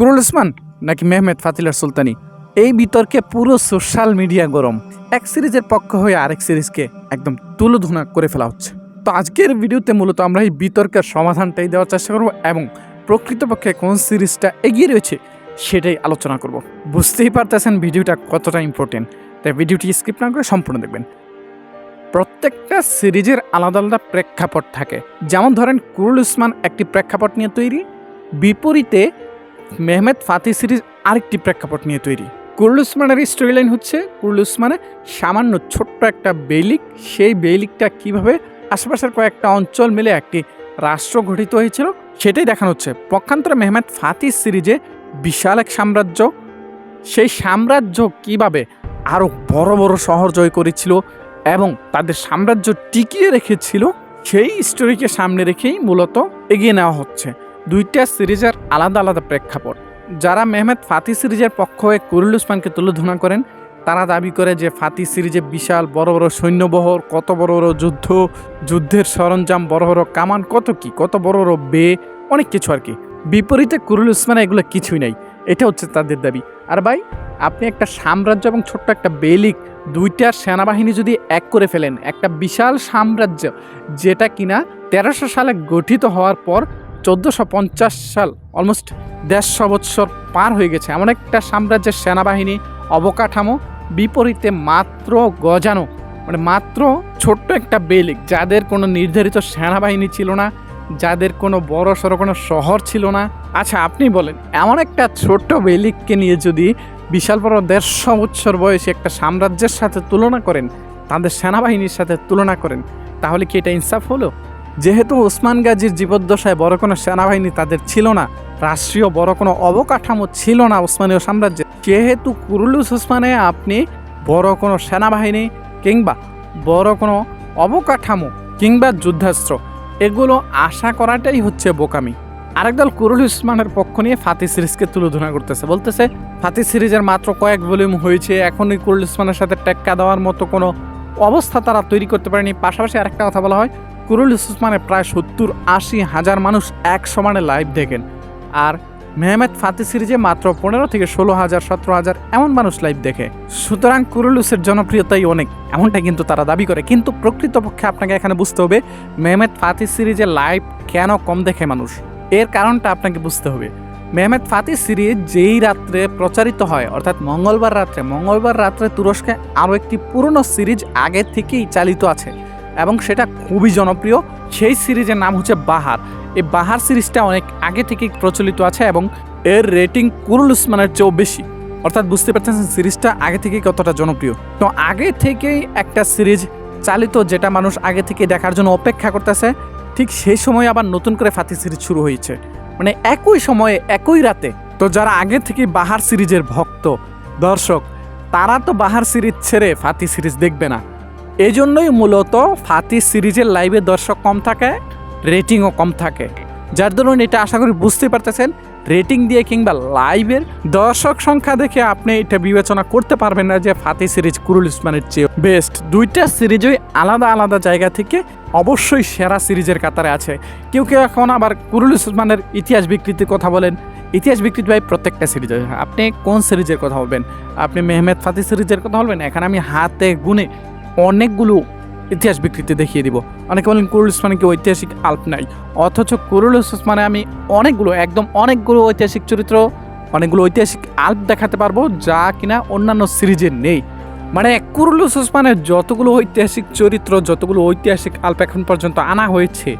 কুরুল ওসমান নাকি মেহমেদ ফাতিলার সুলতানি? এই বিতর্কে পুরো সোশ্যাল মিডিয়া গরম। এক সিরিজের পক্ষ হয়ে আরেক সিরিজকে একদম তুলোধুনা করে ফেলা হচ্ছে। তো আজকের ভিডিওতে মূলত আমরা এই বিতর্কের সমাধানটাই দেওয়ার চেষ্টা করব এবং প্রকৃতপক্ষে কোন সিরিজটা এগিয়ে রয়েছে সেটাই আলোচনা করব। বুঝতেই পারতেছেন ভিডিওটা কতটা ইম্পর্টেন্ট তাই ভিডিওটি স্কিপ না করে সম্পূর্ণ দেখবেন। প্রত্যেকটা সিরিজের আলাদা আলাদা প্রেক্ষাপট থাকে। যেমন ধরেন কুরুল উসমান একটি প্রেক্ষাপট নিয়ে তৈরি। বিপরীতে মেহমেদ ফাতি সিরিজ আরেকটি প্রেক্ষাপট নিয়ে তৈরি। কুরুল উসমানের স্টোরি লাইন হচ্ছে কুরুল উসমানের সামান্য ছোট্ট একটা বেলিক, সেই বেলিকটা কীভাবে আশেপাশের কয়েকটা অঞ্চল মিলে একটি রাষ্ট্র গঠিত হয়েছিল, সেটাই দেখানো হচ্ছে। পক্ষান্তরে মেহমেদ ফাতি সিরিজে বিশাল এক সাম্রাজ্য, সেই সাম্রাজ্য কীভাবে আরও বড় বড় শহর জয় করেছিল এবং তাদের সাম্রাজ্য টিকিয়ে রেখেছিল, সেই স্টোরিকে সামনে রেখেই মূলত এগিয়ে নেওয়া হচ্ছে। দুইটা সিরিজের আলাদা আলাদা প্রেক্ষাপট। যারা মেহমেদ ফাতি সিরিজের পক্ষ হয়ে কুরুল উসমানকে তুলোধনা করেন, তারা দাবি করে যে ফাতি সিরিজে বিশাল বড় বড় সৈন্যবহর, কত বড় বড় যুদ্ধ, যুদ্ধের সরঞ্জাম, বড় বড় কামান, কত কি, কত বড় বড় বে, অনেক কিছু আর কি। বিপরীতে কুরুল উসমান এগুলো কিছুই নাই। এটা হচ্ছে তাদের দাবি। আর ভাই, আপনি একটা সাম্রাজ্য এবং ছোট্ট একটা বেলিক দুইটার সেনাবাহিনী যদি এক করে ফেলেন, একটা বিশাল সাম্রাজ্য, যেটা কিনা তেরোশো সালে গঠিত হওয়ার পর চোদ্দোশো পঞ্চাশ সাল অলমোস্ট দেড়শো বৎসর পার হয়ে গেছে। এমন একটা সাম্রাজ্যের সেনাবাহিনী অবকাঠামো বিপরীতে মাত্র গজানো। মানে মাত্র ছোট্ট একটা বেলিক, যাদের কোনো নির্ধারিত সেনাবাহিনী ছিল না, যাদের কোনো বড় সড়ো কোনো শহর ছিল না। আচ্ছা আপনি বলেন, এমন একটা ছোট্ট বেলিককে নিয়ে যদি বিশাল বড় দেড়শো বৎসর বয়সী একটা সাম্রাজ্যের সাথে তুলনা করেন, তাদের সেনাবাহিনীর সাথে তুলনা করেন, তাহলে কি এটা ইনসাফ হলো? যেহেতু ওসমান গাজীর জীবদ্দশায় বড় কোনো সেনাবাহিনী তাদের ছিল না, রাষ্ট্রীয় বড় কোনো অবকাঠামো ছিল না ওসমানীয় সাম্রাজ্যে। যেহেতু কুরুলুস ওসমানে আপনি বড় কোনো সেনাবাহিনী কিংবা বড় কোনো অবকাঠামো কিংবা যুদ্ধাস্ত্র, এগুলো আশা করাটাই হচ্ছে বোকামি। আরেক দল কুরুল উসমানের পক্ষ নিয়ে ফাতি সিরিজকে তুলোধনা করতেছে। বলতেছে, ফাতি সিরিজের মাত্র কয়েক ভলিউম হয়েছে, এখনই কুরুল উসমানের সাথে টেক্কা দেওয়ার মতো কোনো অবস্থা তারা তৈরি করতে পারেনি। পাশাপাশি আরেকটা কথা বলা হয় কুরুল উসমানের প্রায় সত্তর আশি হাজার মানুষ এক সমানে লাইভ দেখেন। আর মেহমেদ ফাতি সিরিজে মাত্র পনেরো থেকে ষোলো হাজার, সতেরো হাজার এমন মানুষ লাইভ দেখে। সুতরাং কুরুলুসের জনপ্রিয়তাই অনেক এমনটা কিন্তু তারা দাবি করে। কিন্তু প্রকৃতপক্ষে আপনাকে এখানে বুঝতে হবে, মেহমেদ ফাতি সিরিজে লাইভ কেন কম দেখে মানুষ? এর কারণটা আপনাকে বুঝতে হবে। মেহমেদ ফাতি সিরিজ যেই রাত্রে প্রচারিত হয়, অর্থাৎ মঙ্গলবার রাত্রে মঙ্গলবার রাত্রে তুরস্কে আরও একটি পুরনো সিরিজ আগে থেকেই চালিত আছে। এবং সেটা খুবই জনপ্রিয়। সেই সিরিজের নাম হচ্ছে বাহার। এই বাহার সিরিজটা অনেক আগে থেকেই প্রচলিত আছে এবং এর রেটিং কুরুল উসমানের চেয়েও বেশি। অর্থাৎ বুঝতে পারছেন সিরিজটা আগে থেকেই কতটা জনপ্রিয়। তো আগে থেকেই একটা সিরিজ চালিত যেটা মানুষ আগে থেকে দেখার জন্য অপেক্ষা করতেছে, ঠিক সেই সময় আবার নতুন করে ফাতি সিরিজ শুরু হয়েছে। মানে একই সময়ে একই রাতে। তো যারা আগে থেকে বাহার সিরিজের ভক্ত, দর্শক, তারা তো বাহার সিরিজ ছেড়ে ফাতি সিরিজ দেখবে না। এজন্যই মূলত ফাতি সিরিজের লাইভে দর্শক কম থাকে, রেটিংও কম থাকে। যার দরুন এটা আশা করি বুঝতে পারতেছেন, রেটিং দিয়ে কিংবা লাইভের দর্শক সংখ্যা দেখে আপনি এটা বিবেচনা করতে পারবেন না যে ফাতি সিরিজ কুরুল ইসমানের চেয়ে বেস্ট দুইটা সিরিজই আলাদা আলাদা জায়গা থেকে অবশ্যই সেরা সিরিজের কাতারে আছে। কেউ কেউ এখন আবার কুরুল ইসমানের ইতিহাস বিকৃতির কথা বলেন। ইতিহাস বিকৃতি ভাই প্রত্যেকটা সিরিজ। আপনি কোন সিরিজের কথা বলবেন? আপনি মেহমেদ ফাতি সিরিজের কথা বলবেন? এখানে আমি হাতে গুনে অনেকগুলো ইতিহাস বিকৃতি দেখিয়ে দিব। অনেকে বলেন কুরুল কি ঐতিহাসিক আল্প নাই? অথচ কুরুল উসমানে আমি অনেকগুলো, একদম অনেকগুলো ঐতিহাসিক চরিত্র, অনেকগুলো ঐতিহাসিক আল্প দেখাতে পারব যা কিনা অন্যান্য সিরিজে নেই। মানে কুরুল উসমানের যতগুলো ঐতিহাসিক চরিত্র, যতগুলো ঐতিহাসিক আল্প এখন পর্যন্ত আনা হয়েছে,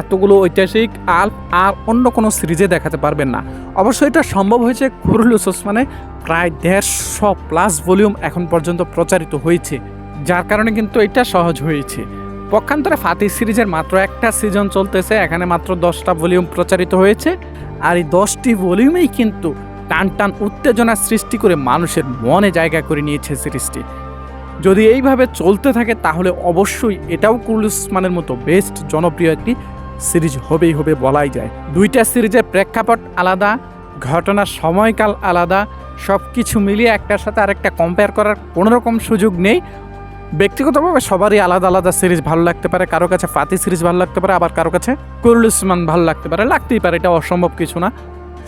এতগুলো ঐতিহাসিক আল্প আর অন্য কোনো সিরিজে দেখাতে পারবেন না। অবশ্যই এটা সম্ভব হয়েছে কুরুল উসমানে প্রায় দেড়শো প্লাস ভলিউম এখন পর্যন্ত প্রচারিত হয়েছে। যার কারণে কিন্তু এটা সহজ হয়েছে। পক্ষান্তরে ফাতি সিরিজের মাত্র একটা সিজন চলতেছে, এখানে মাত্র দশটা ভলিউম প্রচারিত হয়েছে। আর এই দশটি ভলিউমেই কিন্তু টান টান উত্তেজনা সৃষ্টি করে মানুষের মনে জায়গা করে নিয়েছে সিরিজটি। যদি এইভাবে চলতে থাকে, তাহলে অবশ্যই এটাও কুরুল উসমানের মতো বেস্ট জনপ্রিয় একটি সিরিজ হবেই হবে বলাই যায়। দুইটা সিরিজের প্রেক্ষাপট আলাদা, ঘটনার সময়কাল আলাদা সব কিছু মিলিয়ে একটার সাথে আরেকটা কম্পেয়ার করার কোনো রকম সুযোগ নেই। ব্যক্তিগতভাবে সবারই আলাদা আলাদা সিরিজ ভালো লাগতে পারে, কারও কাছে ফাতি সিরিজ ভালো লাগতে পারে, আবার কারও কাছে কুরুল উসমান ভালো লাগতে পারে, লাগতেই পারে, এটা অসম্ভব কিছু না।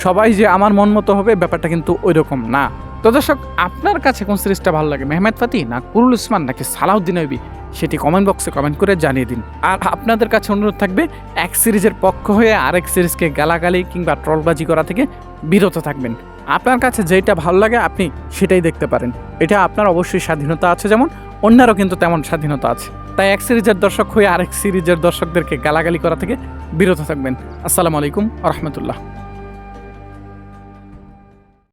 সবাই যে আমার মন মতো হবে, ব্যাপারটা কিন্তু ওই রকম না। তো দর্শক, আপনার কাছে কোন সিরিজটা ভালো লাগে, মেহমেদ ফাতি না কুরুল উসমান নাকি সালাউদ্দিন আইবি? সেটি কমেন্ট বক্সে কমেন্ট করে জানিয়ে দিন। আর আপনাদের কাছে অনুরোধ থাকবে, এক সিরিজের পক্ষ হয়ে আরেক সিরিজকে গালাগালি কিংবা ট্রলবাজি করা থেকে বিরত থাকবেন। আপনার কাছে যেটা ভালো লাগে, আপনি সেটাই দেখতে পারেন। এটা আপনার অবশ্যই স্বাধীনতা আছে যেমন অন্যেরও কিন্তু তেমন স্বাধীনতা আছে। তাই এক সিরিজের দর্শক হয়ে আরেক সিরিজের দর্শকদেরকে গালাগালি করা থেকে বিরত থাকবেন। আসসালামু আলাইকুম রহমতুল্লাহ।